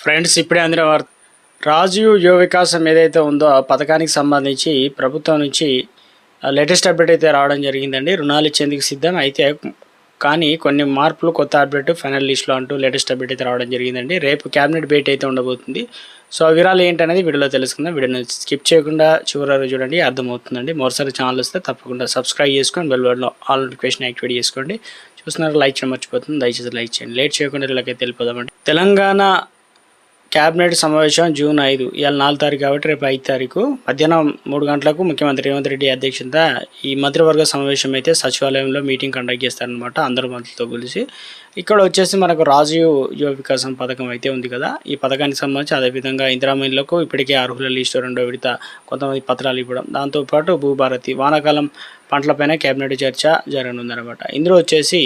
Friends ఇప్పుడే అందిన వార్త రాజీవ్ యువ వికాసం ఏదైతే ఉందో ఆ పథకానికి సంబంధించి ప్రభుత్వం నుంచి లేటెస్ట్ అప్డేట్ అయితే రావడం జరిగిందండి. రుణాలు ఇచ్చేందుకు సిద్ధం అయితే కానీ కొన్ని మార్పులు కొత్త అప్డేట్ ఫైనల్ లిస్ట్లో అంటూ లేటెస్ట్ అప్డేట్ అయితే రావడం జరిగిందండి. రేపు క్యాబినెట్ భేటీ అయితే ఉండబోతుంది. సో ఆ వివరాలు ఏంటనేది వీడియోలో తెలుసుకుందాం. వీడియోని స్కిప్ చేయకుండా చివరి చూడండి అర్థమవుతుందండి. మరోసారి ఛానల్ వస్తే తప్పకుండా సబ్స్క్రైబ్ చేసుకొని బెల్ బెల్లో ఆల్ నోటిఫికేషన్ యాక్టివేట్ చేసుకోండి. చూస్తున్నారు లైక్ చేయడం మర్చిపోతుంది. దయచేసి లైక్ చేయండి. లేట్ చేయకుండా ఇలాగైతే వెళ్ళిపోదామండి. తెలంగాణ క్యాబినెట్ సమావేశం జూన్ ఐదు ఇవాళ నాలుగు తారీఖు కాబట్టి రేపు ఐదు తారీఖు. మధ్యాహ్నం మూడు గంటలకు ముఖ్యమంత్రి రేవంత్ రెడ్డి అధ్యక్షత ఈ మంత్రివర్గ సమావేశం అయితే సచివాలయంలో మీటింగ్ కండక్ట్ చేస్తారనమాట అందరు మంత్రులతో కలిసి. ఇక్కడ వచ్చేసి మనకు రాజీవ్ యువ వికాసం పథకం అయితే ఉంది కదా. ఈ పథకానికి సంబంధించి అదేవిధంగా ఇందిరామీలకు ఇప్పటికే అర్హుల లిస్టు రెండో విడత కొంతమంది పత్రాలు ఇవ్వడం. దాంతోపాటు భూభారతి వానాకాలం పంటలపైన కేబినెట్ చర్చ జరగనుందనమాట ఇందులో వచ్చేసి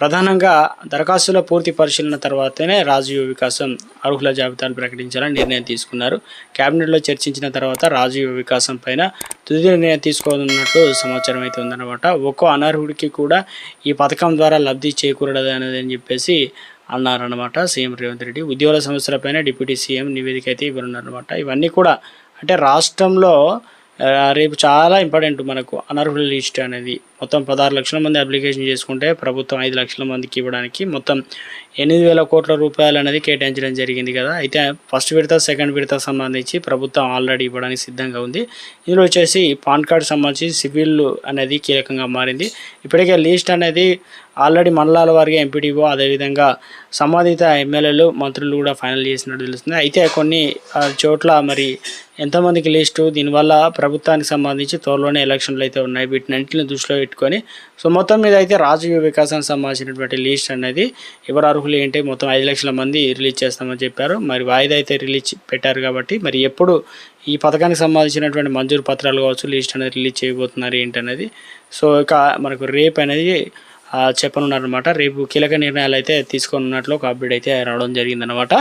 ప్రధానంగా దరఖాస్తుల పూర్తి పరిశీలన తర్వాతనే రాజీవ్ వికాసం అర్హుల జాబితాను ప్రకటించాలని నిర్ణయం తీసుకున్నారు. కేబినెట్లో చర్చించిన తర్వాత రాజీవ్ వికాసం పైన తుది నిర్ణయం తీసుకోనున్నట్టు సమాచారం అయితే ఉందన్నమాట. ఒక్కో అనర్హుడికి కూడా ఈ పథకం ద్వారా లబ్ధి చేకూరడదు అనేది అని చెప్పేసి అన్నారనమాట సీఎం రేవంత్ రెడ్డి. ఉద్యోగుల సమస్యలపైన డిప్యూటీ సీఎం నివేదిక అయితే ఇవ్వనున్నారనమాట ఇవన్నీ కూడా అంటే రాష్ట్రంలో రేపు చాలా ఇంపార్టెంట్ మనకు అనర్హుల లిస్ట్ అనేది. మొత్తం పదహారు లక్షల మంది అప్లికేషన్ చేసుకుంటే ప్రభుత్వం ఐదు లక్షల మందికి ఇవ్వడానికి మొత్తం ఎనిమిది వేల కోట్ల రూపాయలు అనేది కేటాయించడం జరిగింది కదా. అయితే ఫస్ట్ విడత సెకండ్ విడత సంబంధించి ప్రభుత్వం ఆల్రెడీ ఇవ్వడానికి సిద్ధంగా ఉంది. ఇందులో వచ్చేసి పాన్ కార్డ్ సంబంధించి సివిల్ అనేది కీలకంగా మారింది. ఇప్పటికే లిస్ట్ అనేది ఆల్రెడీ మండలాల వారిగా ఎంపీడీఓ అదేవిధంగా సంబంధిత ఎమ్మెల్యేలు మంత్రులు కూడా ఫైనల్ చేసినట్టు తెలుస్తుంది. అయితే కొన్ని ఆ, చోట్ల మరి ఎంతమందికి లిస్టు దీనివల్ల ప్రభుత్వానికి సంబంధించి త్వరలోనే ఎలక్షన్లు అయితే ఉన్నాయి. వీటినన్నింటిని దృష్టిలో పెట్టుకొని సో మొత్తం మీద అయితే రాజకీయ వికాసానికి సంబంధించినటువంటి లిస్ట్ అనేది ఎవరు అర్హులు ఏంటి మొత్తం ఐదు లక్షల మంది రిలీజ్ చేస్తామని చెప్పారు. మరి వాయిదా అయితే రిలీజ్ పెట్టారు కాబట్టి మరి ఎప్పుడు ఈ పథకానికి సంబంధించినటువంటి మంజూరు పత్రాలు కావచ్చు లిస్ట్ అనేది రిలీజ్ చేయబోతున్నారు ఏంటనేది. సో ఇక మనకు రేపు అనేది చెప్పనున్నారనమాట రేపు కీలక నిర్ణయాలు అయితే తీసుకొని ఉన్నట్లు ఒక అప్డేట్ అయితే రావడం జరిగిందనమాట